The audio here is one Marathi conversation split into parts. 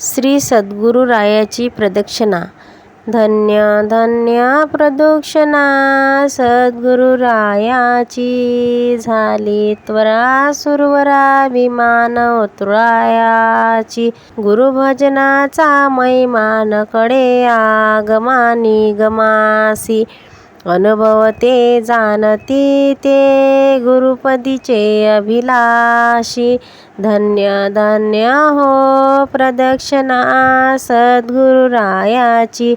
श्री सद्गुरुरायाची प्रदक्षिणा. धन्य धन्य प्रदक्षिणा सद्गुरुरायाची. झाली त्वरा सुरवरा विमान उतरायाची गुरुभजनाचा मैमानकडे आगमानी गमासी. अनुभवते जाणती ते गुरुपदीचे अभिलाषी. धन्य धन्य हो प्रदक्षिणा सद्गुरुरायाची.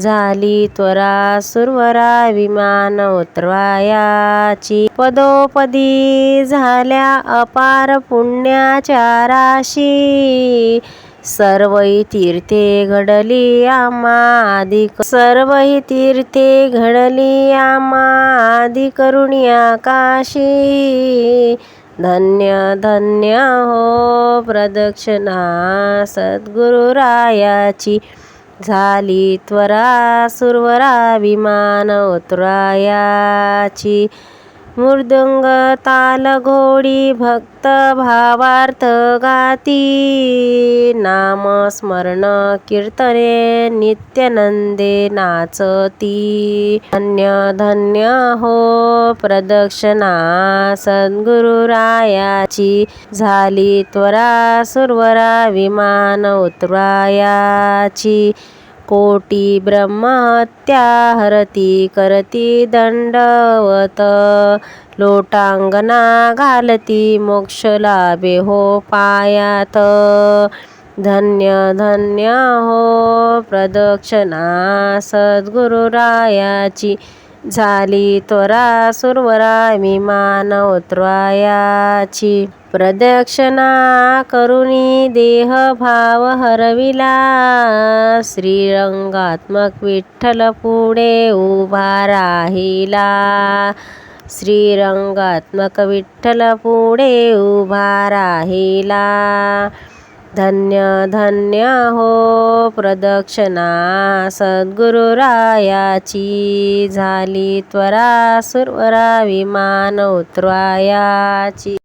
झाली त्वरा सुरवरा विमान उतरवायाची. पदोपदी झाल्या अपार पुण्याच्या राशी. सर्वही तीर्थे घडली आमाधिक अधिक सर्वही तीर्थे घडली आमाधि करुणी आकाशी काशी धन्य धन्य हो प्रदक्षिणा सद्गुरुरायाची. झाली त्वरा सुरवरा विमान उतरायाची. मृदुंग ताल घोडी भक्त भावार्थ गाती नाम स्मरण कीर्तने नित्यनंदे नाचती। धन्य धन्य हो प्रदक्षिणा सद्गुरुरायाची झाली त्वरा सुरवरा विमान उतरायाची। कोटी ब्रह्महत्या हरती करती दंडवत. लोटांगणा घालती मोक्ष लाभे हो पायात. धन्य धन्य हो प्रदक्षिणा सद्गुरुरायाची झाली त्वरा सुरवरा विमान उतरायाची प्रदक्षिणा करुणी देह भाव हरविला. श्रीरंगात्मक विठ्ठल पुढे उभा राहिला. श्रीरंगात्मक विठ्ठल पुढे उभा राहिला. धन्य धन्य हो प्रदक्षिणा. सद्गुरुरायाची झाली त्वरा सुरवरा विमान उतरायाची